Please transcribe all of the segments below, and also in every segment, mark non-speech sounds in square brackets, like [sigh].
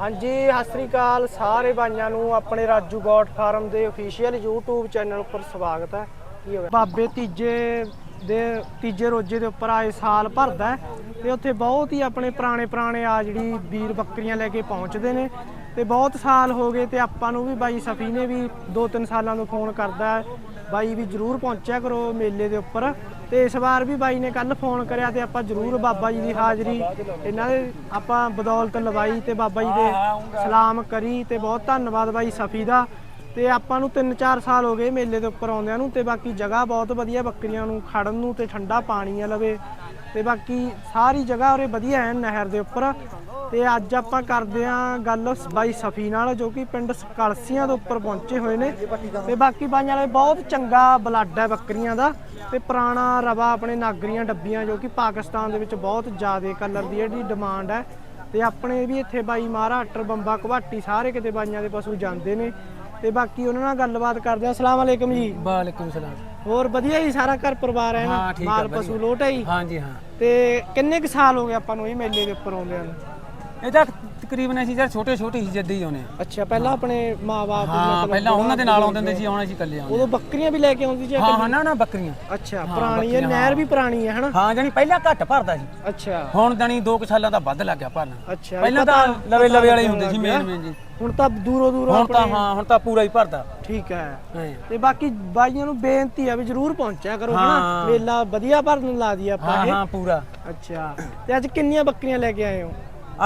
ਹਾਂਜੀ, ਸਤਿ ਸ੍ਰੀ ਅਕਾਲ ਸਾਰੇ ਭਾਈਆਂ ਨੂੰ, ਆਪਣੇ ਰਾਜੂ ਗੋਟ ਫਾਰਮ ਦੇ ਅਫੀਸ਼ੀਅਲ YouTube ਚੈਨਲ ਉੱਪਰ ਸਵਾਗਤ ਹੈ। ਕੀ ਹੋਇਆ ਬਾਬੇ ਤੀਜੇ ਦੇ, ਤੀਜੇ ਰੋਜੇ ਦੇ ਉੱਪਰ ਆਏ ਸਾਲ ਭਰਦਾ ਹੈ ਤੇ ਉੱਥੇ ਬਹੁਤ ਹੀ ਆਪਣੇ ਪੁਰਾਣੇ ਪੁਰਾਣੇ ਆ ਜਿਹੜੀ ਵੀਰ ਬੱਕਰੀਆਂ ਲੈ ਕੇ ਪਹੁੰਚਦੇ ਨੇ ਤੇ ਬਹੁਤ ਸਾਲ ਹੋ ਗਏ ਤੇ ਆਪਾਂ ਨੂੰ ਵੀ ਬਾਈ ਸਫੀ ਨੇ ਵੀ 2-3 ਸਾਲਾਂ ਤੋਂ ਫੋਨ ਕਰਦਾ ਬਾਈ ਵੀ ਜਰੂਰ ਪਹੁੰਚਿਆ ਕਰੋ ਮੇਲੇ ਦੇ ਉੱਪਰ। ਤੇ ਇਸ ਵਾਰ ਵੀ ਬਾਈ ਨੇ ਕੱਲ ਫੋਨ ਕਰਿਆ ਤੇ ਆਪਾਂ ਜਰੂਰ ਬਾਬਾ ਜੀ ਦੀ ਹਾਜ਼ਰੀ ਇਹਨਾਂ ਦੇ ਆਪਾਂ ਬਦੌਲਤ ਲਵਾਈ ਤੇ ਬਾਬਾ ਜੀ ਦੇ ਸਲਾਮ ਕਰੀ ਤੇ ਬਹੁਤ ਧੰਨਵਾਦ ਬਾਈ ਸਫੀ ਦਾ। ਤੇ ਆਪਾਂ ਨੂੰ 3-4 ਸਾਲ ਹੋ ਗਏ ਮੇਲੇ ਦੇ ਉੱਪਰ ਆਉਂਦਿਆਂ ਨੂੰ ਤੇ ਬਾਕੀ ਜਗ੍ਹਾ ਬਹੁਤ ਵਧੀਆ ਬੱਕਰੀਆਂ ਨੂੰ ਖੜਨ ਨੂੰ ਤੇ ਠੰਡਾ ਪਾਣੀ ਆ ਲਵੇ। ਤੇ ਬਾਕੀ ਸਾਰੀ ਜਗ੍ਹਾ ਉਰੇ ਵਧੀਆ ਹੈ ਨਹਿਰ ਦੇ ਉੱਪਰ। ਤੇ ਅੱਜ ਆਪਾਂ ਕਰਦੇ ਆਂ ਗੱਲ ਬਾਈ ਸਫੀ ਨਾਲ, ਜੋ ਕਿ ਪਿੰਡ ਕਲਸੀਆਂ ਦੇ ਉੱਪਰ ਪਹੁੰਚੇ ਹੋਏ ਨੇ। ਤੇ ਬਾਕੀ ਬਾਈਆਂ ਵਾਲੇ ਬਹੁਤ ਚੰਗਾ ਬਲੱਡ ਹੈ ਬੱਕਰੀਆਂ ਦਾ। ਤੇ ਪੁਰਾਣਾ ਰਵਾ ਆਪਣੇ ਨਾਗਰੀਆਂ ਡੱਬੀਆਂ, ਜੋ ਕਿ ਪਾਕਿਸਤਾਨ ਦੇ ਵਿੱਚ ਬਹੁਤ ਜ਼ਿਆਦਾ ਕਲਰ ਦੀ ਜਿਹੜੀ ਡਿਮਾਂਡ ਹੈ। ਤੇ ਆਪਣੇ ਵੀ ਇੱਥੇ ਬਾਈ ਮਹਾਰਾਸ਼ਟਰ ਬੰਬਾ ਘਵਾਟੀ ਸਾਰੇ ਕਿਤੇ ਬਾਈਆਂ ਦੇ ਪਸ਼ੂ ਜਾਂਦੇ ਨੇ। ਤੇ ਬਾਕੀ ਉਹਨਾਂ ਨਾਲ ਗੱਲਬਾਤ ਕਰਦੇ ਆਂ ਅਸਲਾਮ ਵਾਲੇਕਮ ਜੀ। ਵਾਲੇਕੁਮ ਸਲਾਮ। ਹੋਰ ਵਧੀਆ ਜੀ ਸਾਰਾ ਘਰ ਪਰਿਵਾਰ ਹੈ ਨਾ? ਹਾਂ, ਠੀਕ ਆ, ਮਾਲ ਵਧੀਆ। ਪਸ਼ੂ ਲੋਟ ਹੈ ਜੀ? ਹਾਂਜੀ ਹਾਂ। ਤੇ ਕਿੰਨੇ ਕੁ ਸਾਲ ਹੋ ਗਏ ਆਪਾਂ ਨੂੰ ਇਹ ਮੇਲੇ ਦੇ ਉੱਪਰ ਆਉਂਦਿਆਂ ਨੂੰ? ਇਹ ਤਾਂ ਤਕਰੀਬਨ ਅਸੀਂ ਜਦ ਛੋਟੇ ਛੋਟੇ ਹੀ ਜੱਦੇ ਹੀ ਆਉਨੇ। ਅੱਛਾ ਪਹਿਲਾਂ ਆਪਣੇ ਮਾਪੇ ਹਾਂ ਪਹਿਲਾਂ ਉਹਨਾਂ ਦੇ ਨਾਲ ਆਉਂਦੇ ਹੁੰਦੇ ਸੀ ਹੁਣ ਅਸੀਂ ਇਕੱਲੇ ਆਉਂਦੇ ਉਦੋਂ ਬੱਕਰੀਆਂ ਵੀ ਲੈ ਕੇ ਆਉਂਦੀ ਸੀ ਹਾਂ ਹਾਂ ਨਾ ਨਾ ਬੱਕਰੀਆਂ। ਅੱਛਾ ਪੁਰਾਣੀ ਹੈ ਨਹਿਰ ਵੀ ਪੁਰਾਣੀ ਹੈ ਹਨਾ? ਹਾਂ ਜਾਨੀ ਪਹਿਲਾਂ ਘੱਟ ਭਰਦਾ ਸੀ। ਅੱਛਾ। ਹੁਣ ਜਾਨੀ 2 ਸਾਲਾਂ ਦਾ ਵੱਧ ਲੱਗ ਗਿਆ ਭਰਨਾ। ਅੱਛਾ ਪਹਿਲਾਂ ਤਾਂ ਲਵੇ ਲਵੇ ਵਾਲੇ ਹੁੰਦੇ ਸੀ ਮੇਨ ਮੇਨ ਜੀ। ਹੁਣ ਤਾਂ ਦੂਰੋਂ ਦੂਰੋਂ ਹੁਣ ਤਾਂ ਹਾਂ ਹੁਣ ਤਾਂ ਪੂਰਾ ਹੀ ਭਰਦਾ। ਠੀਕ ਹੈ। ਤੇ ਬਾਕੀ ਬਾਈਆਂ ਨੂੰ ਬੇਨਤੀ ਆ ਵੀ ਜਰੂਰ ਪਹੁੰਚਿਆ ਕਰੋ ਹਨਾ। ਮੇਲਾ ਵਧੀਆ ਭਰਨ ਲਾ ਦੀ ਆਪਾਂ ਹਾਂ ਹਾਂ ਪੂਰਾ। ਅੱਛਾ। ਤੇ ਅੱਜ ਕਿੰਨੀਆਂ ਬੱਕਰੀਆਂ ਲੈ ਕੇ ਆਏ ਹੋ?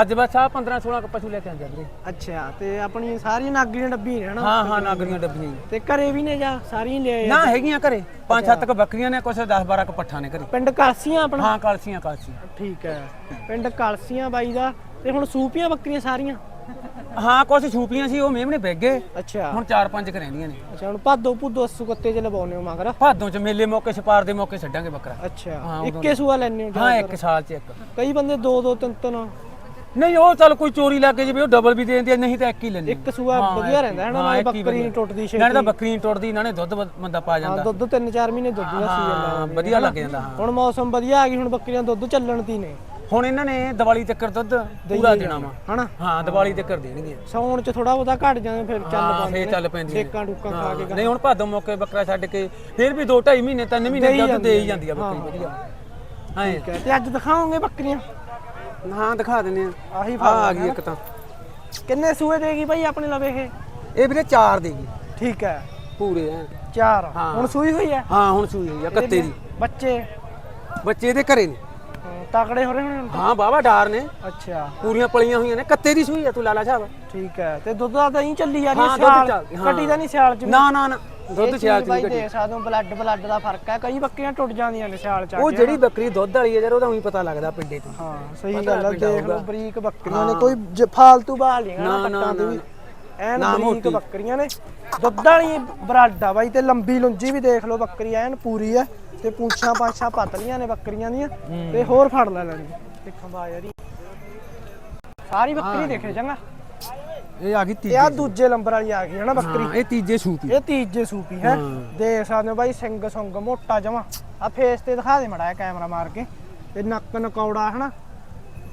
ਅੱਜ ਬਸ ਆ 15 16 ਕ ਪਸ਼ੂ ਲੈ ਕੇ ਆਂਦੇ ਵੀਰੇ। ਅੱਛਾ ਤੇ ਆਪਣੀਆਂ ਸਾਰੀਆਂ ਨਾਗਰੀਆਂ ਡੱਬੀ ਨੇ ਹਨਾ? ਹਾਂ ਹਾਂ ਨਾਗਰੀਆਂ ਡੱਬੀਆਂ ਜੀ। ਤੇ ਘਰੇ ਵੀ ਨੇ ਜਾਂ ਸਾਰੀਆਂ ਲੈ ਆਏ ਨਾ ਹੈਗੀਆਂ ਘਰੇ ਪੰਜ ਸੱਤ ਕ ਬੱਕਰੀਆਂ ਨੇ ਕੁਛ 10 12 ਕ ਪੱਠਾ ਨੇ ਘਰੇ। ਪਿੰਡ ਕਾਸੀਆਂ ਆਪਣਾ? ਹਾਂ ਕਲਸੀਆਂ ਕਲਸੀਆਂ। ਠੀਕ ਹੈ। ਪਿੰਡ ਕਲਸੀਆਂ ਬਾਈ ਦਾ ਤੇ ਹੁਣ ਸੂਪੀਆਂ ਬੱਕਰੀਆਂ ਸਾਰੀਆਂ? ਹਾਂ ਕੁਛ ਛੂਪੀਆਂ ਸੀ ਉਹ ਮੇਮਣੇ ਵਿਕ ਗਏ। ਅੱਛਾ। ਹੁਣ ਚਾਰ ਪੰਜ ਕ ਰਹਿੰਦੀਆਂ ਨੇ। ਅੱਛਾ ਹੁਣ ਭਾਦੋ ਭੁੱਦੋ ਸੁਕੱਤੇ ਚ ਲਵਾਉਨੇ ਹੋ ਮਗਰ? ਭਾਦੋਂ ਚ ਮੇਲੇ ਮੌਕੇ ਛਪਾਰ ਦੇ ਮੌਕੇ ਛੱਡਾਂਗੇ ਬੱਕਰਾ। ਅੱਛਾ ਹਾਂ, ਉਦੋਂ ਇੱਕੇ ਸੂਆ ਲੈਣੇ ਹੋ ਹਾਂ ਇੱਕ ਸਾਲ ਚ ਇੱਕ। ਕਈ ਬੰਦੇ ਦੋ ਦੋ ਤਿੰਨ ਤਿੰਨ। ਨਹੀਂ ਉਹ ਚੱਲ ਕੋਈ ਚੋਰੀ ਲੱਗ ਗਈ ਜਿਵੇਂ ਉਹ ਡਬਲ ਵੀ ਦੇ ਦਿੰਦੀ ਆ, ਨਹੀਂ ਤਾਂ ਇੱਕ ਹੀ ਲੈਂਦੇ ਇੱਕ ਸੂਆ ਵਧੀਆ ਰਹਿੰਦਾ ਹੈ ਨਾ ਨਾਲੇ ਬੱਕਰੀ ਨਹੀਂ ਟੁੱਟਦੀ ਛੇ ਨਾਲੇ ਤਾਂ ਬੱਕਰੀ ਨਹੀਂ ਟੁੱਟਦੀ ਨਾਲੇ ਦੁੱਧ ਬੰਦਾ ਪਾ ਹਾਂ ਜਾਂਦਾ। ਦੁੱਧ ਤਿੰਨ ਚਾਰ ਮਹੀਨੇ ਦੁੱਧ ਦਾ ਸੀ ਜਾਂਦਾ। ਹਾਂ ਵਧੀਆ ਲੱਗ ਜਾਂਦਾ ਹਾਂ। ਹੁਣ ਮੌਸਮ ਵਧੀਆ ਆ ਗਈ ਹੁਣ ਬੱਕਰੀਆਂ ਦੁੱਧ ਚੱਲਣ ਦੀ ਨੇ। ਹੁਣ ਇਹਨਾਂ ਨੇ ਦੀਵਾਲੀ ਤੱਕ ਦੁੱਧ ਪੂਰਾ ਦੇਣਾ ਵਾ। ਹਨਾ? ਹਾਂ ਦੀਵਾਲੀ ਤੱਕ ਦੇਣਗੇ ਸੌਣ ਚ ਥੋੜਾ ਬਹੁਤਾ ਘਟ ਜਾਂਦੇ ਫਿਰ ਚੱਲ ਹਾਂ ਪਾਉਂਦੇ ਫੇਰ ਚੱਲ ਪੈਂਦੀ ਸੇਕਾਂ ਡੁੱਕਾਂ ਖਾ ਕੇ ਨਹੀਂ ਹੁਣ ਭਾਦੋਂ ਮੌਕੇ ਬੱਕਰਾ ਛੱਡ ਕੇ ਫਿਰ ਵੀ 2 2.5 ਮਹੀਨੇ 3 ਮਹੀਨੇ ਦੁੱਧ ਦੇ ਹੀ ਜਾਂਦੀ ਆ ਬੱਕਰੀ ਵਧੀਆ। ਹਾਂ। ਠੀਕ ਹੈ ਤੇ ਅੱਜ ਦਿਖਾਓਗੇ ਬੱਕਰੀਆਂ। ਹਾਂ ਦਿਖਾ ਦਿੰਨੇ ਆ ਆਹੀ ਆ ਆ ਗਈ ਇੱਕ ਤਾਂ। ਕਿੰਨੇ ਸੂਏ ਦੇਗੀ ਭਾਈ ਆਪਣੇ ਲਵੇ ਇਹ? ਇਹ ਵੀਰੇ ਚਾਰ ਦੇਗੀ। ਠੀਕ ਹੈ। ਪੂਰੇ ਐ ਚਾਰ। ਹਾਂ। ਹੁਣ ਸੂਈ ਹੋਈ ਹੈ? ਹਾਂ ਹੁਣ ਸੂਈ ਹੋਈ ਆ ਕੱਤੇ ਦੀ। ਬੱਚੇ? ਬੱਚੇ ਇਹਦੇ ਘਰੇ ਨੇ। ਹਾਂ, ਤਕੜੇ ਹੋ ਰਹੇ ਹੁਣ? ਹਾਂ ਬਾਬਾ ਡਾਰ ਨੇ। ਅੱਛਾ। ਪੂਰੀਆਂ ਪਲੀਆਂ ਹੋਈਆਂ ਨੇ ਕੱਤੇ ਦੀ ਸੂਈ ਆ ਤੂੰ ਲਾਲਾ ਸਾਹਿਬ ਠੀਕ ਹੈ ਤੇ ਦੁੱਧ ਦਾ ਤਾਂ ਹੀ ਚੱਲੀ ਜਾ ਰਹੀ ਹੈ ਹਾਂ, ਦੁੱਧ ਸਿਆਲ। ਚੱਲਦੀ, ਹਾਂ। ਕੱਟੀ ਦਾ ਨਹੀਂ ਸਿਆਲ ਚ ਵੀ। ਨਾ ਨਾ ਨਾ। ਦੁੱਧ ਸਿਆਲ ਚ ਬਾਈ ਨਹੀਂ ਘਟੀ ਦੇਖ ਸਕਦੇ ਹੋ ਬਲੱਡ ਬਲੱਡ ਦਾ ਫ਼ਰਕ ਹੈ। ਕਈ ਬੱਕਰੀਆਂ ਟੁੱਟ ਜਾਂਦੀਆਂ ਨੇ ਸਿਆਲ ਚ ਆ ਉਹ ਕੇ। ਜਿਹੜੀ ਬੱਕਰੀ ਦੁੱਧ ਵਾਲੀ ਹੈ ਯਾਰ ਉਹਦਾ ਉਹੀ ਪਤਾ ਲੱਗਦਾ ਪਿੰਡੇ ਤੋਂ। ਹਾਂ ਸਹੀ ਪਤਾ ਗੱਲ ਹੈ ਦੇਖ ਲਓ ਹੋਊਗਾ। ਬਰੀਕ ਬੱਕਰੀਆਂ ਨੇ। ਕੋਈ ਜ- ਫਾਲਤੂ ਬਾਲ ਨਹੀਂ ਨਾ, ਨਾ ਨਾ, ਵੀ। ਐਨ ਨਾ ਬਰੀਕ ਮੋਟੀ। ਬੱਕਰੀਆਂ ਨੇ। ਦੁੱਧ ਵਾਲੀ ਬਰਾਡ ਬਾਈ ਤੇ ਲੰਬੀ ਲੁੰਜੀ ਵੀ ਦੇਖ ਲਓ ਬੱਕਰੀ ਐਨ ਪੂਰੀ ਹੈ ਤੇ ਪੂੰਛਾਂ ਪਾਛਾਂ ਪਤਲੀਆਂ ਨੇ ਬੱਕਰੀਆਂ ਦੀਆਂ। ਤੇ ਹੋਰ ਫੜ ਲੈ ਲੈਣੀ। ਦੇਖਾਂ ਬਾ ਯਾਰੀ ਸਾਰੀ ਬੱਕਰੀ ਦੇਖੇ ਚੰਗਾ। ਇਹ ਆ ਗਈ ਤੇ ਆ ਦੂਜੇ ਨੰਬਰ ਵਾਲੀ ਆ ਗਈ ਹੈ ਨਾ ਬੱਕਰੀ। ਇਹ ਤੀਜੇ ਸੂਪੀ ਇਹ ਤੀਜੇ ਸੂਪੀ ਹੈ ਦੇਖ ਸਕਦੇ ਹੋ ਬਾਈ ਸਿੰਘ ਸੁੰਗ ਮੋਟਾ ਜਮਾ। ਆ ਫੇਸ ਤੇ ਦਿਖਾ ਦੇ ਮੜਾ ਕੈਮਰਾ ਮਾਰ ਕੇ। ਤੇ ਨੱਕ ਨਕੌੜਾ ਹਨਾ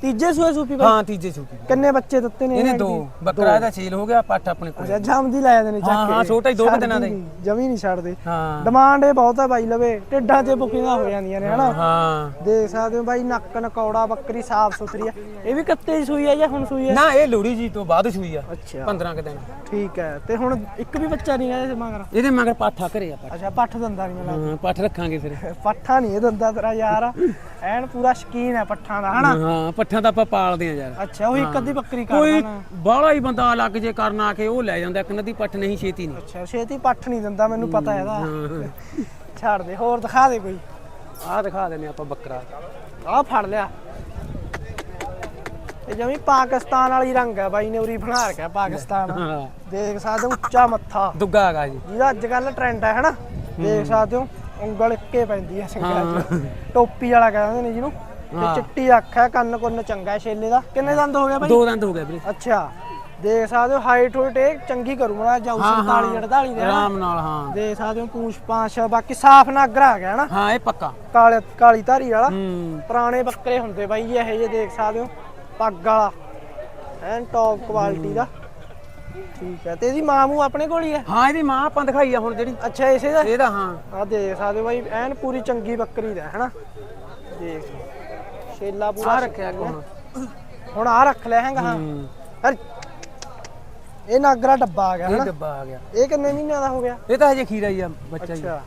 ਤੀਜੇ ਸੂਏ ਸੂਪੀ ਬਾਈ? ਹਾਂ ਤੀਜੇ ਸੂਪੀ ਕਿੰਨੇ ਬੱਚੇ ਦਿੱਤੇ ਨੇ ਇਹਨੇ ਦੋ। ਬੱਕਰਾ ਇਹਦਾ ਛੇਲ ਹੋ ਗਿਆ ਪੱਠ ਆਪਣੇ ਕੋਲ। ਅੱਛਾ ਜੰਮਦੀ ਲੈ ਜਾਂਦੇ ਨੇ ਚੱਕ ਹਾਂ, ਕੇ। ਹਾਂ, ਛੋਟਾ ਹੀ ਦੋ ਦਿਨਾਂ ਦਾ। ਜਮੀ ਨਹੀਂ ਛੱਡਦੇ। ਹਾਂ। ਡਿਮਾਂਡ ਇਹ ਬਹੁਤ ਹੈ ਬਾਈ ਲਵੇ ਢਿੱਡਾਂ 'ਚ ਬੁਕਿੰਗਾਂ ਹੋ ਜਾਂਦੀਆਂ ਨੇ ਹਨਾ? ਹਾਂ ਦੇਖ ਸਕਦੇ ਹੋ ਬਾਈ ਨੱਕ ਨਕੌੜਾ ਬੱਕਰੀ ਸਾਫ਼ ਸੁਥਰੀ ਹੈ ਇਹ ਵੀ ਕੱਤੇ ਦੀ ਸੂਈ ਹੈ ਜਾਂ ਹੁਣ ਸੂਈ ਹੈ ਨਾ ਇਹ ਲੋੜੀ ਜੀ ਤੋਂ ਬਾਅਦ ਸੂਈ ਆ ਅੱਛਾ। 15 ਕ ਦਿਨ। ਠੀਕ ਹੈ ਤੇ ਹੁਣ ਇੱਕ ਵੀ ਬੱਚਾ ਨਹੀਂ ਇਸ ਮਗਰ? ਇਹਦੇ ਮਗਰ ਪਾਠਾ ਘਰੇ ਆ ਪੱਠ। ਅੱਛਾ ਪੱਠ ਦੰਦਾ ਨਹੀਂ ਮਿਲਾ ਹਾਂ ਪੱਠ ਰੱਖਾਂਗੇ ਫਿਰ। ਪੱਠਾ ਨਹੀਂ ਇਹ ਦੰਦਾ ਤੇਰਾ ਯਾਰ। ਐਨ ਪੂਰਾ ਸ਼ਕੀਨ ਹੈ ਪੱਠਾਂ ਦਾ ਹਨਾ? ਹਾਂ ਪੱਠਾਂ ਤਾਂ ਆਪਾਂ ਪਾਲਦੇ ਆ ਯਾਰ। ਅੱਛਾ ਉਹ ਇੱਕ ਅੱਧੀ ਬੱਕਰੀ ਕੋਈ ਕਰਦਾ ਨਾ ਬਾਹਲਾ ਹੀ ਬੰਦਾ ਲੱਗ ਜੇ ਕਰਨ ਆ ਕੇ ਉਹ ਲੈ ਜਾਂਦਾ ਇੱਕ ਨਦੀ ਪੱਠ ਨਹੀਂ ਛੇਤੀ ਨਹੀਂ। ਅੱਛਾ ਛੇਤੀ ਪੱਠ ਨਹੀਂ ਦਿੰਦਾ ਮੈਨੂੰ ਪਤਾ ਇਹਦਾ ਛੱਡ ਦੇ ਹੋਰ ਦਿਖਾ ਦੇ ਕੋਈ। ਆਹ ਦਿਖਾ ਦਿੰਨੇ ਆਪਾਂ ਬੱਕਰਾ। ਆਹ ਫੜ ਲਿਆ। ਇਹ ਜਮੀ ਪਾਕਿਸਤਾਨ ਵਾਲੀ ਰੰਗ ਹੈ ਬਾਈ ਨੇ ਉਰੀ ਬਣਾ ਰੱਖਿਆ ਪਾਕਿਸਤਾਨ। ਹਾਂ। ਦੇਖ ਸਕਦੇ ਹੋ ਉੱਚਾ ਮੱਥਾ। ਦੁੱਗਾ ਹੈਗਾ ਜੀ। ਜਿਹਦਾ ਅੱਜ ਕੱਲ ਟ੍ਰੈਂਡ ਹੈ ਹਨਾ? ਦੇਖ ਸਕਦੇ ਹੋ ਉਂਗਲ ਇੱਕੇ ਪੈਂਦੀ ਹੈ। ਸਿੰਗਲਾਂ 'ਚ ਟੋਪੀ ਵਾਲਾ ਕਹਿੰਦੇ ਨੇ ਜਿਹਨੂੰ। ਤੇ ਹਾਂ। ਚਿੱਟੀ ਅੱਖ ਹੈ ਕੰਨ ਕੁੰਨ ਚੰਗਾ ਹੈ ਛੇਲੇ ਦਾ। ਕਿੰਨੇ ਦੰਦ ਹੋ ਗਏ ਬਾਈ? ਦੋ ਦੰਦ ਹੋ ਗਏ ਵੀਰੇ। ਅੱਛਾ ਦੇਖ ਸਕਦੇ ਹੋ ਹਾਈਟ ਹੋਈਟ ਇਹ ਚੰਗੀ ਕਰੂ ਮਲਾ ਜਾਊ 47 48 ਦੇ। ਆਰਾਮ ਨਾਲ ਹਾਂ। ਦੇਖ ਸਕਦੇ ਹੋ ਪੂਛ ਪਾਛ ਬਾਕੀ ਸਾਫ਼ ਨਾਗਰਾ ਆ ਗਿਆ ਹਨਾ ਹਾਂ ਇਹ ਪੱਕਾ। ਕਾਲੇ ਕਾਲੀ ਧਾਰੀ ਵਾਲਾ। ਹੂੰ। ਪੁਰਾਣੇ ਬੱਕਰੇ ਹੁੰਦੇ ਬਾਈ ਜੀ ਇਹੋ ਜਿਹੇ ਦੇਖ ਸਕਦੇ ਹੋ ਪੱਗ ਵਾਲਾ। ਐਨ ਟੌਪ ਕੁਆਲਿਟੀ ਦਾ। ਠੀਕ ਹੈ ਤੇ ਇਹਦੀ ਮਾਂ ਮੂ ਆਪਣੇ ਕੋਲ ਹੀ ਹੈ? ਹਾਂ ਇਹਦੀ ਮਾਂ ਆਪਾਂ ਦਿਖਾਈ ਆ ਹੁਣ ਜਿਹੜੀ। ਅੱਛਾ ਇਸੇ ਦਾ? ਇਹਦਾ ਹਾਂ। ਆ ਦੇਖ ਸਕਦੇ ਹੋ ਬਾਈ ਐਨ ਪੂਰੀ ਚੰਗੀ ਬੱਕਰੀ ਦਾ ਹੈਨਾ ਦੇਖ। ਛੇਲਾ ਪੂਰਾ ਆ ਰੱਖਿਆ ਕੋਣ? ਹੁਣ ਆ ਰੱਖ ਲਿਆ ਹੈਗਾ ਹਾਂ। ਹੂੰ। ਹਰ ਇਹ ਨਾਗਰਾ ਡੱਬਾ ਆ ਗਿਆ ਇਹ ਹਨਾ? ਡੱਬਾ ਆ ਗਿਆ। ਇਹ ਕਿੰਨੇ ਮਹੀਨਿਆਂ ਦਾ ਹੋ ਗਿਆ? ਇਹ ਤਾਂ ਹਜੇ ਖੀਰਾ ਹੀ ਆ ਬੱਚਾ ਹੀ ਅੱਛਾ।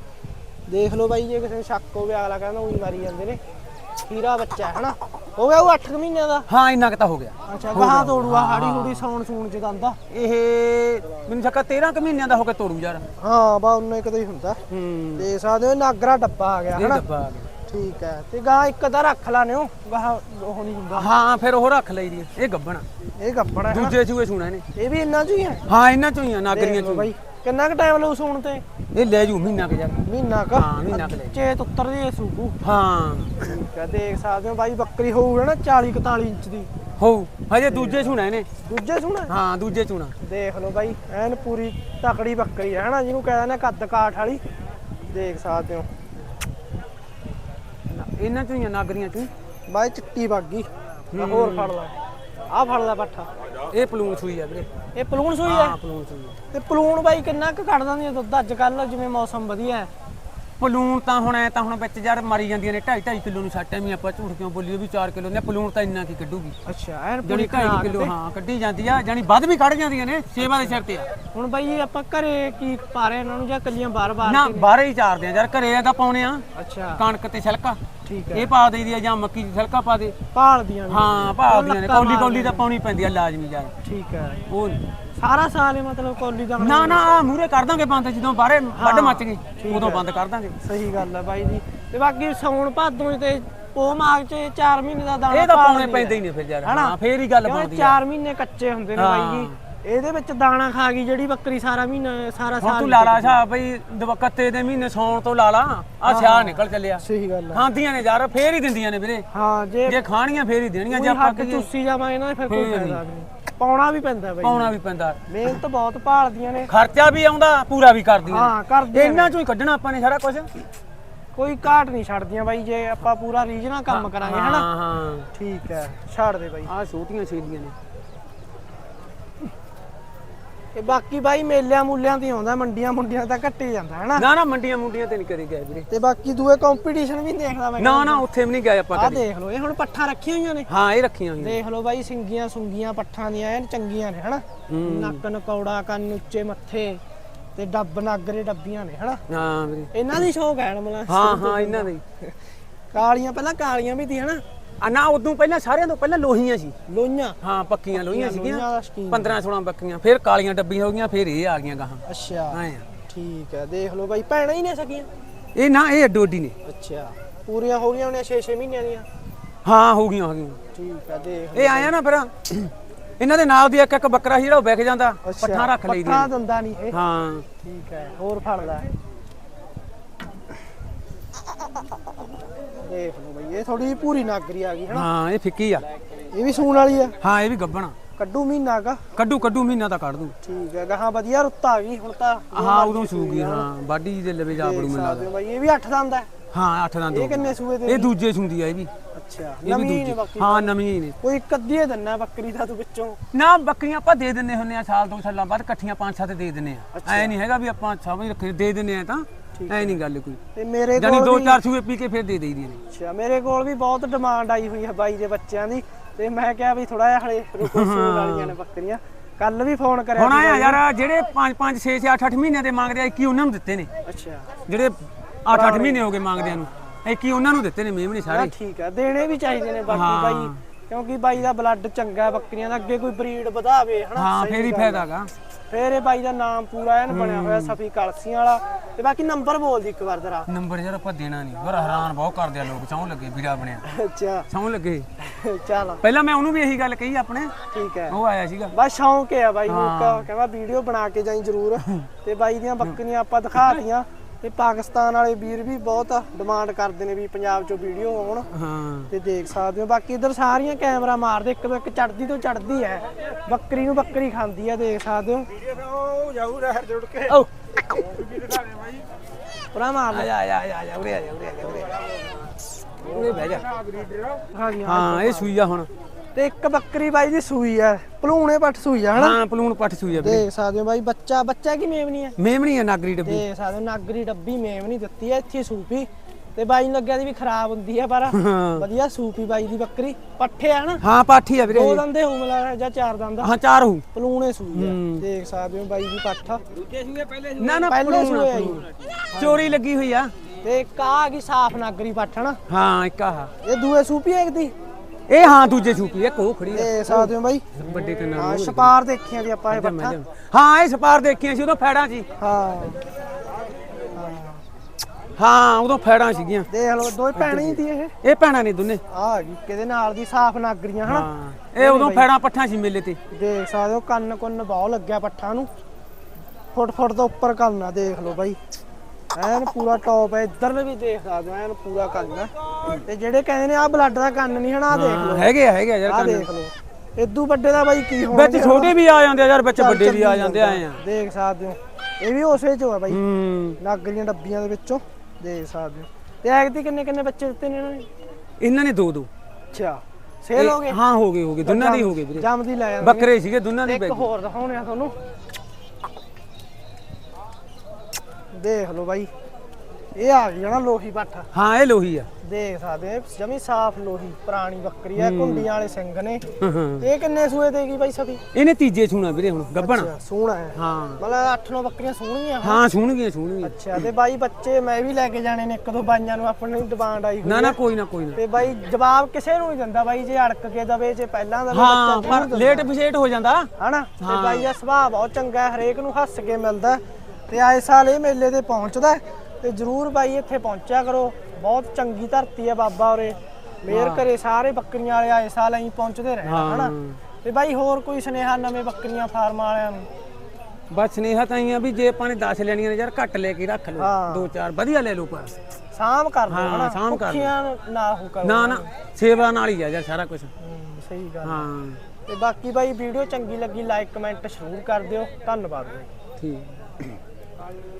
ਦੇਖ ਲਓ ਬਾਈ ਜੇ ਕਿਸੇ ਨੂੰ ਸ਼ੱਕ ਹੋਵੇ ਅਗਲਾ ਕਹਿੰਦਾ ਉਹੀ ਮਾਰੀ ਜਾਂਦੇ ਨੇ। ਖੀਰਾ ਬੱਚਾ ਹੈ ਹਨਾ? ਹੋ ਗਿਆ ਉਹ 8 ਮਹੀਨਿਆਂ ਦਾ? ਹਾਂ ਇੰਨਾ ਕੁ ਤਾਂ ਹੋ ਗਿਆ। ਅੱਛਾ ਗਾਹਾਂ ਤੋੜੂਆ ਹਾੜੀ ਹੂੜੀ ਸੌਣ ਸੂਣ ਚ ਇਹ ਮੈਨੂੰ ਸ਼ੱਕਾ 13 ਕੁ ਮਹੀਨਿਆਂ ਦਾ ਹੋ ਕੇ ਤੋੜੂ ਯਾਰ। ਹਾਂ ਬਾ ਉਹਨੇ ਕਦੇ ਹੀ ਹੁੰਦਾ। ਹੂੰ। ਦੇਖ ਸਕਦੇ ਹੋ ਨਾਗਰਾ ਡੱਬਾ ਆ ਗਿਆ ਇਹ ਹਨਾ? ਡੱਬਾ ਆ ਗਿਆ। ਠੀਕ ਹੈ। ਤੇ ਗਾਂ ਇੱਕ ਤਾਂ ਰੱਖ ਲਾਨੇ ਹੋ ਗਾਹਾਂ ਉਹ ਨਹੀਂ ਹੁੰਦਾ। ਹਾਂ ਫਿਰ ਉਹ ਰੱਖ ਲਈ ਦੀ ਇਹ ਗੱਬਣਾ ਇਹ ਗੱਪੜਾ ਹੈ। ਦੂਜੇ ਚੂਹੇ ਸੁਣਾ ਇਹਨੇ ਇਹ ਵੀ ਇੰਨਾ ਚ ਹੀ ਹੈ ਹਾਂ ਇਹਨਾਂ ਚੋਂ ਹੀ ਆ ਨਾਗਰੀਆਂ ਚੋਂ ਬਾਈ ਕਿੰਨਾ ਕੁ ਟਾਈਮ ਲਊ ਸੂਣ ਤੇ? ਇਹ ਲੈ ਜੂ ਮਹੀਨਾ ਕੁ ਯਾਰ। ਮਹੀਨਾ ਕ? ਹਾਂ, ਮਹੀਨਾ ਕੁ ਲੈ। ਚੇਤ ਉੱਤਰ ਜੇ ਸੂਕੂ। ਹਾਂ। ਠੀਕ ਹੈ ਦੇਖ ਸਕਦੇ ਹੋ ਬਾਈ ਬੱਕਰੀ ਹੋਊਗਾ ਨਾ 40 41 ਇੰਚ ਦੀ। ਹੋਊ। ਹਜੇ ਦੂਜੇ ਸੁਣਾ ਇਹਨੇ ਦੂਜੇ ਸੂਣਾ ਹਾਂ ਦੂਜੇ ਚੂਣਾ ਦੇਖ ਲਓ ਬਾਈ ਐਨ ਪੂਰੀ ਤਕੜੀ ਬੱਕਰੀ ਹੈ ਹਨਾ ਜਿਹਨੂੰ ਕਹਿੰਦੇ ਨੇ ਕੱਦ ਕਾਠ ਵਾਲੀ। ਦੇਖ ਸਕਦੇ ਹੋ। ਇਹਨਾਂ ਚੋਂ ਹੀ ਆ ਨਾਗਰੀਆਂ ਚੋਂ ਬਾਈ ਚਿੱਟੀ ਆਹ ਹੋਰ ਫੜ ਲੈ। ਆਹ ਫੜ ਲੈ ਪੱਠਾ। ਇਹ ਪਲੂਣ ਸੂਈ ਆ ਵੀਰੇ। ਇਹ ਪਲੂਣ ਸੂਈ ਹਾਂ ਹੈ ਪਲੂਣ ਸੂਈ ਆ। ਤੇ ਪਲੂਣ ਬਾਈ ਕਿੰਨਾ ਕੁ ਕੱਢ ਦਿੰਦੀ ਹੈ ਦੁੱਧ? ਅੱਜ ਕੱਲ ਜਿਵੇਂ ਮੌਸਮ ਵਧੀਆ ਹੈ। ਪਲੂਣ ਤਾਂ ਹੁਣ ਐ ਤਾਂ ਹੁਣ ਵਿੱਚ ਯਾਰ ਮਰੀ ਜਾਂਦੀਆਂ ਨੇ। 2.5 2.5 ਕਿਲੋ ਨੂੰ ਸੱਟ ਐਵੇਂ ਆਪਾਂ ਝੂਠ ਕਿਉਂ ਬੋਲੀਏ ਵੀ 4 ਕਿਲੋ ਨੇ। ਪਲੂਣ ਤਾਂ ਇੰਨਾ ਕੀ ਕੱਢੂਗੀ। ਅੱਛਾ ਐਨ ਪੂਰੀ 2.5 ਖਰਾਕ ਕਿਲੋ। ਹਾਂ ਕੱਢੀ ਜਾਂਦੀ ਆ ਜਾਨੀ ਵੱਧ ਵੀ ਕੱਢ ਜਾਂਦੀਆਂ ਨੇ ਸੇਵਾ ਦੇ ਸਿਰ ਤੇ ਆ। ਹੁਣ ਬਾਈ ਇਹ ਆਪਾਂ ਘਰੇ ਕੀ ਪਾ ਰਹੇ ਇਹਨਾਂ ਨੂੰ ਜਾਂ ਕੱਲੀਆਂ ਬਾਰ-ਬਾਰ ਨਾ ਬਾਹਰੇ ਹੀ ਚਾਰਦੇ ਆ ਯਾਰ ਘਰੇ ਤਾਂ ਪਾਉਣੇ ਆ। ਅੱਛਾ। ਕਣਕ ਤੇ ਛਲਕਾ। ਠੀਕ ਹੈ। ਇਹ ਪਾ ਦੇਈਦੀ ਆ ਜਾਂ ਮੱਕੀ ਦੀ ਛਲਕਾ ਪਾ ਦੇ। ਭਾਲਦੀਆਂ ਨੇ। ਹਾਂ ਭਾਲਦੀਆਂ ਨੇ। ਲੱਤਾਂ ਕੌਲੀ ਕੌਲੀ ਤਾਂ ਪਾਉਣੀ ਪੈਂਦੀ ਆ ਲਾਜ਼ਮੀ ਯਾਰ ਠੀਕ ਹੈ। ਉਹ ਨੀ। ਸਾਰਾ ਸਾਲ ਹੀ ਮਤਲਬ ਕੋਲੀ ਦਾ ਨਾ ਨਾ ਆ ਮੂਰੇ ਕਰ ਦਾਂਗੇ ਬੰਦ ਜਦੋਂ ਬਾਹਰੇ ਵੱਢ ਮੱਚ ਗਈ ਉਦੋਂ। ਬੰਦ ਕਰ ਦਾਂਗੇ। ਸਹੀ ਗੱਲ ਹੈ ਬਾਈ ਜੀ। ਤੇ ਬਾਕੀ ਸੌਣ ਭਾਦੋਂ 'ਚ ਤੇ ਪੋ ਮਾਗ ਚ 4 ਮਹੀਨੇ ਦਾ ਦਾਣਾ ਇਹ ਤਾਂ ਪਾਉਣੇ ਪੈਂਦੇ ਹੈ। ਨੇ ਫਿਰ ਯਾਰ? ਹਾਂ ਫੇਰ ਹੀ ਗੱਲ ਬਣਦੀ ਆ। 4 ਮਹੀਨੇ ਕੱਚੇ ਹੁੰਦੇ ਨੇ ਬਾਈ ਜੀ। ਇਹਦੇ ਵਿੱਚ ਦਾਣਾ ਖਾ ਗਈ ਜਿਹੜੀ ਬੱਕਰੀ ਸਾਰਾ ਮਹੀਨਾ ਸਾਰਾ ਹੁਣ ਸਾਲ ਤੂੰ ਲਾਲਾ ਸ਼ਾਹ ਬਈ ਦਵਕੱਤੇ ਦੇ ਮਹੀਨੇ ਸੌਣ ਤੋਂ ਲਾਲਾ ਆ ਸਿਆਹ ਨਿਕਲ ਚੱਲਿਆ। ਸਹੀ ਗੱਲ ਹੈ ਖਾਂਦੀਆਂ ਨੇ ਯਾਰ ਫੇਰ ਹੀ ਦਿੰਦੀਆਂ ਨੇ ਵੀਰੇ। ਹਾਂ ਜੇ ਜੇ ਖਾਣੀਆਂ ਫੇਰ ਹੀ ਦੇਣੀਆਂ ਜੇ ਆਪਾਂ ਕਹੀਏ। ਚੁੱਸੀ ਜਾਵਾਂਗੇ ਨਾ ਫਿਰ ਕੋਈ ਫਾਇਦਾ ਨਹੀਂ। ਪਾਉਣਾ ਵੀ ਪੈਂਦਾ ਬਾਈ। ਪਾਉਣਾ ਵੀ ਪੈਂਦਾ। ਮਿਹਨਤ ਬਹੁਤ ਭਾਲਦੀਆਂ ਨੇ। ਖਰਚਾ ਵੀ ਆਉਂਦਾ ਪੂਰਾ ਵੀ ਕਰਦੀਆਂ ਹਾਂ ਕਰਦੇ ਇਹਨਾਂ ਚੋਂ ਹੀ ਕੱਢਣਾ ਆਪਾਂ ਨੇ ਸਾਰਾ ਕੁਝ ਕੋਈ ਘਾਟ ਨਹੀਂ ਛੱਡਦੀਆਂ ਬਾਈ ਜੇ ਆਪਾਂ ਪੂਰਾ ਰੀਜਨਲ ਕੰਮ ਕਰਾਂਗੇ ਹਨਾ? ਹਾਂ ਹਾਂ। ਠੀਕ ਹੈ ਛੱਡ ਦੇ ਬਾਈ। ਆ ਛੋਟੀਆਂ ਛੇਲੀਆਂ ਨੇ। ਇਹ ਬਾਕੀ ਬਾਈ ਮੇਲਿਆਂ ਮੂਲਿਆਂ ਤੇ ਹੀ ਆਉਂਦਾ ਮੰਡੀਆਂ ਮੁੰਡੀਆਂ ਤਾਂ ਘੱਟੇ ਜਾਂਦਾ ਹਨਾ? ਨਾ ਨਾ ਮੰਡੀਆਂ ਮੁੰਡੀਆਂ ਤੇ ਨਹੀਂ ਕਰੀ ਗਏ ਵੀਰੇ। ਤੇ ਬਾਕੀ ਦੂਏ ਕੰਪੀਟੀਸ਼ਨ ਵੀ ਦੇਖਦਾ ਮੈਂ ਨਾ ਨਾ ਉੱਥੇ ਵੀ ਨਹੀਂ ਗਏ ਆਪਾਂ ਕਦੇ। ਦੇਖ ਲਓ ਇਹ ਹੁਣ ਪੱਠਾ ਰੱਖੀਆਂ ਹੋਈਆਂ ਨੇ। ਹਾਂ ਇਹ ਰੱਖੀਆਂ ਹੋਈਆਂ ਦੇਖ ਲਓ ਬਾਈ ਸਿੰਗੀਆਂ ਸੁੰਗੀਆਂ ਪੱਠਾਂ ਦੀਆਂ ਐਨ ਚੰਗੀਆਂ ਨੇ ਹਨਾ? ਹੂੰ। ਨੱਕ ਨਕੌੜਾ ਕੰਨ ਉੱਚੇ ਮੱਥੇ ਤੇ ਡੱਬ ਨਾਗਰੇ ਡੱਬੀਆਂ ਨੇ ਹਨਾ? ਹਾਂ ਵੀਰੇ। ਇਹਨਾਂ ਦੀ ਸ਼ੌਕ ਹੈ ਮਤਲਬ ਹਾਂ ਹਾਂ ਇਹਨਾਂ ਦੇ। ਕਾਲੀਆਂ ਪਹਿਲਾਂ ਕਾਲੀਆਂ ਵੀ ਸੀ ਹਨਾ? ਆ ਨਾ ਉਦੋਂ ਪਹਿਲਾਂ ਸਾਰਿਆਂ ਤੋਂ ਪਹਿਲਾਂ ਲੋਹੀਆਂ ਸੀ। ਲੋਈਆਂ ਹਾਂ ਪੱਕੀਆਂ ਲੋਹੀਆਂ ਲੋਹੀਆਂ ਸੀਗੀਆਂ। ਦਾ ਸ਼ੌਕੀਨ। 15 16 ਬੱਕੀਆਂ ਫਿਰ ਕਾਲੀਆਂ ਡੱਬੀਆਂ ਹੋ ਗਈਆਂ ਫਿਰ ਇਹ ਆ ਗਈਆਂ ਗਾਹਾਂ। ਅੱਛਾ। ਆ। ਠੀਕ ਹੈ ਦੇਖ ਲਓ ਬਾਈ ਭੈਣਾਂ ਹੀ ਨੇ ਸਕੀਆਂ। ਇਹ ਨਾ ਇਹ ਅੱਡੋ ਅੱਡੀ ਨੇ। ਅੱਛਾ ਪੂਰੀਆਂ ਹੋ ਗਈਆਂ ਉਹਨੇ 6-6 ਮਹੀਨਿਆਂ ਦੀਆਂ। ਹਾਂ ਹੋ ਗਈਆਂ ਹੋ ਗਈਆਂ। ਠੀਕ ਹੈ ਦੇਖ ਇਹ ਆਇਆ ਨਾ ਫਿਰ। ਇਹਨਾਂ ਦੇ ਨਾਲ ਦੀ ਇੱਕ ਇੱਕ ਬੱਕਰਾ ਸੀ ਜਿਹੜਾ ਉਹ ਵਿਕ ਜਾਂਦਾ। ਪੱਠਾ ਰੱਖ ਲਈਦੀ ਪੱਠਾ ਦੰਦਾ ਨਹੀਂ ਇਹ। ਹਾਂ। ਠੀਕ ਹੈ ਹੋਰ ਫੜ ਲੈ। ਦੇਖ ਲਓ ਬਈ ਇਹ ਥੋੜੀ ਪੂਰੀ ਨਾਗਰੀ ਆ ਗਈ ਹਨਾ? ਹਾਂ ਇਹ ਫਿੱਕੀ ਆ। ਇਹ ਵੀ ਸੂਣ ਵਾਲੀ ਆ? ਹਾਂ ਇਹ ਵੀ ਗੱਬਣਾ ਕੱਡੂ ਮਹੀਨਾ ਕਾ? ਕੱਢੂ ਕੱਢੂ ਮਹੀਨਾ ਤਾਂ ਕੱਢ ਦੂੰ। ਠੀਕ ਹੈ ਗਾਹਾਂ ਵਧੀਆ ਰੁੱਤ ਆ ਗਈ ਹੁਣ ਤਾਂ ਹਾਂ ਉਦੋਂ ਸੂਗੀ ਹਾਂ ਬਾਡੀ ਦੇ ਲਵੇ ਜਾ ਬੜੂ ਮੈਨੂੰ ਲੱਗਦਾ। ਬਾਈ ਇਹ ਵੀ 8 ਦੰਦ ਹੈ ਹਾਂ ਅੱਠ ਦੰਦ ਇਹ। ਕਿੰਨੇ ਸੂਏ ਦੇ ਇਹ ਦੂਜੇ ਸੁੰਦੀ ਆ ਇਹ ਵੀ। ਅੱਛਾ ਨਵੀਂ ਨੇ ਦੂਜੀ ਬਾਕੀ ਹਾਂ ਨਵੀਂ ਨੇ। ਕੋਈ ਹੀ ਦਿੰਨਾ ਬੱਕਰੀ ਦਾ ਤੂੰ ਵਿੱਚੋਂ? ਨਾ ਬੱਕਰੀਆਂ ਆਪਾਂ ਦੇ ਦਿੰਨੇ ਹੁੰਨੇ ਆ ਸਾਲ ਦੋ ਸਾਲਾਂ ਬਾਅਦ ਇਕੱਠੀਆਂ ਪੰਜ ਸੱਤ ਦੇ ਦਿੰਨੇ ਆ। ਐ ਨਹੀਂ ਹੈਗਾ ਵੀ ਆਪਾਂ ਸਮਝ ਰੱਖੇ ਦੇ ਦਿੰਨੇ ਆ ਤਾਂ। ਐ ਨਹੀਂ ਗੱਲ ਕੋਈ। ਤੇ ਮੇਰੇ ਜਾਨੀ ਕੋਲ ਦੋ ਵੀ ਚਾਰ ਸੂਏ ਪੀ ਕੇ ਫਿਰ ਦੇ ਦੇਈਦੀਆਂ ਨੇ। ਅੱਛਾ ਮੇਰੇ ਕੋਲ ਵੀ ਬਹੁਤ ਡਿਮਾਂਡ ਆਈ ਹੋਈ ਹੈ ਬਾਈ ਦੇ ਬੱਚਿਆਂ ਦੀ। ਤੇ ਮੈਂ ਕਿਹਾ ਵੀ ਥੋੜਾ ਜਿਹਾ ਹਲੇ ਰੁਕੋ ਸੂਣ ਵਾਲੀਆਂ ਨੇ ਬੱਕਰੀਆਂ। ਕੱਲ ਵੀ ਫੋਨ ਕਰਿਆ ਹੁਣ ਆਇਆ ਯਾਰ ਜਿਹੜੇ 5 5 6 6 8 8 ਮਹੀਨਿਆਂ ਦੇ ਮੰਗਦੇ ਆ 21 ਉਹਨਾਂ ਨੂੰ ਦਿੱਤੇ ਨੇ। ਅੱਛਾ। ਜਿਹੜੇ 8 8 ਮਹੀਨੇ ਹੋ ਗਏ ਮੰਗਦਿਆਂ ਨੂੰ 21 ਉਹਨਾਂ ਨੂੰ ਦਿੱਤੇ ਨੇ ਮੇਮਣੇ ਨਾ ਸਾਰੇ। ਠੀਕ ਹੈ ਦੇਣੇ ਵੀ ਚਾਹੀਦੇ ਨੇ ਬਾਕੀ ਹਾਂ। ਬਾਈ। ਕਿਉਂਕਿ ਬਾਈ ਦਾ ਬਲੱਡ ਚੰਗਾ ਹੈ ਬੱਕਰੀਆਂ ਦਾ ਅੱਗੇ ਕੋਈ ਬਰੀਡ ਵਧਾਵੇ ਹਨਾ? ਹਾਂ ਸਹੀ ਫੇਰ ਹੀ ਗੱਲ ਫਾਇਦਾ ਹੈ। ਫੇਰ ਇਹ ਬਾਈ ਦਾ ਨਾਮ ਪੂਰਾ ਐਨ ਬਣਿਆ ਹੋਇਆ ਸਫੀ ਕਲਸੀਆਂ ਵਾਲਾ ਤੇ ਬਾਕੀ ਨੰਬਰ ਬੋਲ ਦੀ ਇੱਕ ਵਾਰ ਜ਼ਰਾ। ਨੰਬਰ ਯਾਰ ਆਪਾਂ ਦੇਣਾ ਨਹੀਂ। ਪਰ ਹੈਰਾਨ ਬਹੁਤ ਕਰਦੇ ਆ ਲੋਕ ਚਾਹੋਂ ਲੱਗੇ ਵੀਰਾ ਬਣਿਆ। ਅੱਛਾ। ਚਾਹੋਂ ਲੱਗੇ। ਚੱਲ। ਪਹਿਲਾਂ ਮੈਂ ਉਹਨੂੰ ਵੀ ਇਹੀ ਗੱਲ ਕਹੀ ਆਪਣੇ। ਠੀਕ ਹੈ। ਉਹ ਆਇਆ ਸੀਗਾ। ਬਸ ਸ਼ੌਂਕ ਹੈ ਬਾਈ ਨੂੰ ਕਹਿੰਦਾ ਵੀਡੀਓ ਬਣਾ ਕੇ ਜਾਈ ਜਰੂਰ। [laughs] ਤੇ ਬਾਈ ਦੀਆਂ ਬੱਕਰੀਆਂ ਆਪਾਂ ਦਿਖਾਤੀਆਂ [laughs] ਤੇ ਪਾਕਿਸਤਾਨ ਵਾਲੇ ਵੀਰ ਵੀ ਬਹੁਤ ਡਿਮਾਂਡ ਕਰਦੇ ਨੇ ਵੀ ਪੰਜਾਬ 'ਚੋਂ ਵੀਡੀਓ ਆਉਣ। ਹਾਂ। ਤੇ ਦੇਖ ਸਕਦੇ ਹੋ। ਬਾਕੀ ਇਧਰ ਸਾਰੀਆਂ ਕੈਮਰਾ ਮਾਰਦੇ ਇੱਕ ਤੋਂ ਇੱਕ ਚੜਦੀ ਤੋਂ ਚੜਦੀ ਹੈ। ਬੱਕਰੀ ਨੂੰ ਬੱਕਰੀ ਖਾਂਦੀ ਹੈ ਦੇਖ ਸਕਦੇ ਹੋ। ਜਾਊ ਰਹਿਰ ਜੁੜ ਕੇ ਓ ਪੂਰਾ ਮਾਰ ਆ ਲੈ। ਜਾ ਆ ਜਾ ਆ ਜਾ, ਆ ਜਾ ਉਰੇ ਆ ਜਾ ਉਰੇ ਆ ਜਾ ਉਰੇ ਆ ਜਾ। ਉਰੇ ਬਹਿ ਜਾ। ਹਾਂ ਜੀ ਹਾਂ ਹਾਂ ਇਹ ਸੂਈ ਆ ਹੁਣ। ਤੇ ਇੱਕ ਬੱਕਰੀ ਬਾਈ ਦੀ ਸੂਈ ਆ ਭਲੂਣੇ ਪੱਟ ਸੂਈ ਆ ਹਨਾ? ਹਾਂ ਪਲੂਣ ਪੱਠ ਸੂਈ ਆ ਵੀਰੇ। ਦੇਖ ਸਕਦੇ ਹੋ ਬਾਈ ਬੱਚਾ ਬੱਚਾ ਕੀ ਮੇਵਨੀ ਹੈ ਮੇਮਣੀ ਆ ਨਾਗਰੀ ਡੱਬੀ। ਦੇਖ ਸਕਦੇ ਹੋ ਨਾਗਰੀ ਡੱਬੀ ਮੇਵਨੀ ਦਿੱਤੀ ਹੈ ਇੱਥੇ ਸੂਪੀ। ਤੇ ਬਾਈ ਨੂੰ ਲੱਗਿਆ ਦੀ ਵੀ ਖਰਾਬ ਹੁੰਦੀ ਹੈ ਪਰ ਹਾਂ। ਵਧੀਆ ਸੂਪੀ ਬਾਈ ਦੀ ਬੱਕਰੀ। ਪੱਠੇ ਆ ਨਾ ਹਾਂ ਪਾਠੀ ਆ ਵੀਰੇ ਦੋ। ਦੰਦੇ ਹੋ ਮਿਲਾ ਜਾਂ ਚਾਰ ਦੰਦ? ਹਾਂ ਚਾਰ ਹੂ। ਪਲੂਣੇ ਸੂਈ ਆ। ਹੂੰ। ਦੇਖ ਸਕਦੇ ਹੋ ਬਾਈ ਦੀ ਪੱਠ। ਨਾ ਨਾ ਪਹਿਲੇ ਪਲੂਣ ਸੂਏ ਆ, ਪਲੂਣ। ਚੋਰੀ ਲੱਗੀ ਹੋਈ ਆ। ਤੇ ਇੱਕ ਆ ਗਈ ਸਾਫ਼ ਨਾਗਰੀ ਪੱਠ ਹਾਂ ਇੱਕ ਆਹ। ਇਹ ਦੂਏ ਸੂਪੀ ਇੱਕ ਦੀ? ਇਹ ਹਾਂ ਦੂਜੇ ਸੂਪੀ ਇੱਕ ਉਹ ਖੜੀ ਆ। ਦੇਖ ਸਕਦੇ ਹੋ ਬਾਈ। ਵੱਡੇ ਕੰਨਾਂ ਹਾਂ ਨੂੰ ਛਪਾਰ ਦੇਖੀਆਂ ਦੀ ਆਪਾਂ ਇਹ ਲਿਆਉਂ। ਹਾਂ ਇਹ ਸਪਾਰ ਦੇਖੀਆਂ ਸੀ ਉਦੋਂ ਫੈੜਾਂ ਸੀ। ਹਾਂ। ਹਾਂ ਉਦੋਂ ਫੈੜਾਂ ਸੀਗੀਆਂ। ਦੇਖ ਲਓ ਦੋਵੇਂ ਭੈਣਾਂ ਹੀ ਦੀ ਇਹ। ਇਹ ਭੈਣਾਂ ਨੇ ਦੋਨੇ। ਆ ਗਈ ਕਿਹਦੇ ਨਾਲ ਦੀ ਸਾਫ਼ ਨਾਗਰੀਆਂ ਹਨਾ? ਹਾਂ ਇਹ ਉਦੋਂ ਫੈੜਾਂ ਪੱਠਾਂ ਸੀ ਮੇਲੇ ਤੇ। ਦੇਖ ਸਕਦੇ ਹੋ ਕੰਨ ਕੁੰਨ ਬਹੁਤ ਲੱਗਿਆ ਪੱਠਾਂ ਨੂੰ। ਫੁੱਟ ਫੁੱਟ ਤੋਂ ਉੱਪਰ ਕੰਨ ਆ ਦੇਖ ਲਓ ਬਾਈ। ਐਨ ਪੂਰਾ ਟੌਪ ਹੈ ਇੱਧਰ ਨੂੰ ਵੀ ਦੇਖ ਸਕਦੇ ਹੋ ਐਨ ਪੂਰਾ ਕੰਨ ਹੈ। ਤੇ ਜਿਹੜੇ ਕਹਿੰਦੇ ਨੇ ਆ ਬਲੱਡ ਦਾ ਕੰਨ ਨਹੀਂ ਹਨਾ ਆਹ ਦੇਖ ਲਓ। ਹੈਗੇ ਆ ਹੈਗੇ ਆ ਯਾਰ ਆ ਕੰਨ। ਦੇਖ ਲਓ। ਇਦੋਂ ਵੱਡੇ ਦਾ ਬਾਈ ਕੀ ਹੋਣਗੇ ਵਿੱਚ ਛੋਟੇ ਵੀ ਆ ਜਾਂਦੇ ਆ ਯਾਰ ਵਿੱਚ ਵੱਡੇ ਵੀ ਆ ਜਾਂਦੇ। ਆਏ ਆ। ਦੇਖ ਸਕਦੇ ਹੋ। ਇਹ ਵੀ ਉਸੇ ਚੋਂ ਆ ਬਾਈ। ਹੂੰ। ਨਾਗਰੀਆਂ ਡੱਬੀਆਂ ਦੇ ਵਿੱਚੋਂ। ਦੇਖ ਸਕਦੇ ਹੋ। ਤੇ ਐਗਤੀ ਕਿੰਨੇ ਕਿੰਨੇ ਬੱਚੇ ਦਿੱਤੇ ਨੇ ਇਹਨਾਂ ਨੇ? ਇਹਨਾਂ ਨੇ ਦੋ ਦੋ ਅੱਛਾ। ਸੇਲ ਹੋ ਗਏ? ਹਾਂ ਹੋ ਗਏ ਹੋ ਗਏ। ਦੋਨਾਂ ਦੇ ਹੋ ਗਏ ਵੀਰੇ। ਜੰਮਦੀ ਲੈ ਜਾਂਦੇ ਬੱਕਰੇ ਸੀਗੇ ਦੋਨਾਂ ਨੇ। ਦੇ ਇੱਕ ਬੈਗ ਹੋਰ ਦਿਖਾਉਣੇ ਆ ਤੁਹਾਨੂੰ। ਦੇਖ ਲਓ ਬਾਈ। ਇਹ ਆ ਗਈ ਨਾ ਲੋਹੀ ਪੱਠ। ਹਾਂ ਇਹ ਲੋਹੀ ਆ। ਦੇਖ ਸਕਦੇ ਜਮੀ ਸਾਫ਼ ਲੋਹੀ ਪੁਰਾਣੀ ਬੱਕਰੀ ਆ ਕੁੰਡੀਆਂ ਵਾਲੇ ਸਿੰਘ ਨੇ। ਇਹ ਕਿੰਨੇ ਸੂਏ ਦੇਗੀ ਬਾਈ ਸਭੀ? ਇਹਨੇ ਤੀਜੇ ਛੂਣਾ ਵੀਰੇ ਹੁਣ ਗੱਬਣ ਸੋਹਣਾ ਹੈ। ਹਾਂ। ਮਤਲਬ 8-9 ਬੱਕਰੀਆਂ ਸੋਹਣੀਆਂ ਹਾਂ ਛੂਣਗੀਆਂ ਛੂਣਗੀਆਂ ਅੱਛਾ ਤੇ ਬਾਈ ਬੱਚੇ ਮੈਂ ਵੀ ਲੈ ਕੇ ਜਾਣੇ ਨੇ ਇੱਕ ਦੋ ਬਾਈਆਂ ਨੂੰ ਆਪਣੀ ਡਿਮਾਂਡ ਆਈ ਹੋਈ ਨਾ। ਨਾ ਕੋਈ ਨਾ ਕੋਈ ਨਾ। ਤੇ ਬਾਈ ਜਵਾਬ ਕਿਸੇ ਨੂੰ ਨਹੀਂ ਦਿੰਦਾ ਬਾਈ ਜੇ ਅੜਕ ਕੇ ਦਵੇ ਜੇ ਪਹਿਲਾਂ ਦਵੇ ਹਾਂ ਪਰ ਲੇਟ ਵਿਸ਼ੇਟ ਹੋ ਜਾਂਦਾ। ਹਨਾ? ਤੇ ਬਾਈ ਦਾ ਸੁਭਾਅ ਬਹੁਤ ਚੰਗਾ ਹੈ ਹਰੇਕ ਨੂੰ ਹੱਸ ਕੇ ਮਿਲਦਾ। ਤੇ ਆਏ ਸਾਲ ਇਹ ਮੇਲੇ ਤੇ ਪਹੁੰਚਦਾ ਤੇ ਜਰੂਰ ਬਾਈ ਇੱਥੇ ਪਹੁੰਚਿਆ ਕਰੋ। ਬਹੁਤ ਚੰਗੀ ਧਰਤੀ ਹੈ ਬਾਬਾ ਉਰੇ। ਮੇਰ ਕਰੇ ਸਾਰੇ ਬੱਕਰੀਆਂ ਵਾਲੇ ਆਏ ਸਾਲ ਐਂ ਪਹੁੰਚਦੇ ਰਹਿਣ। ਹਨਾ? ਤੇ ਬਾਈ ਹੋਰ ਕੋਈ ਸੁਨੇਹਾ ਨਵੇਂ ਬੱਕਰੀਆਂ ਫਾਰਮ ਵਾਲਿਆਂ ਨੂੰ? ਬਸ ਸੁਨੇਹਾ ਤਾਂ ਹੀ ਆ ਵੀ ਜੇ ਆਪਾਂ ਨੇ 10 ਲੈਣੀਆਂ ਨੇ ਯਾਰ ਘੱਟ ਲੈ ਕੇ ਰੱਖ ਲਓ। ਦੋ ਚਾਰ ਵਧੀਆ ਲੈ ਲਓ ਪਰ ਸਾਂਭ ਕਰ ਹਾਂ, ਹਨਾ? ਸਾਂਭ ਕਰ ਨਾ ਹੋ ਕਰੋ। ਨਾ ਨਾ ਸੇਵਾ ਨਾਲ ਹੀ ਆ ਯਾਰ ਸਾਰਾ ਕੁਝ ਸਹੀ ਗੱਲ ਹਾਂ। ਤੇ ਬਾਕੀ ਬਾਈ ਵੀਡੀਓ ਚੰਗੀ ਲੱਗੀ ਲਾਈਕ ਕਮੈਂਟ ਜ਼ਰੂਰ ਕਰ ਦਿਓ। ਧੰਨਵਾਦ ਬਾਈ। ਠੀਕ। Hallelujah.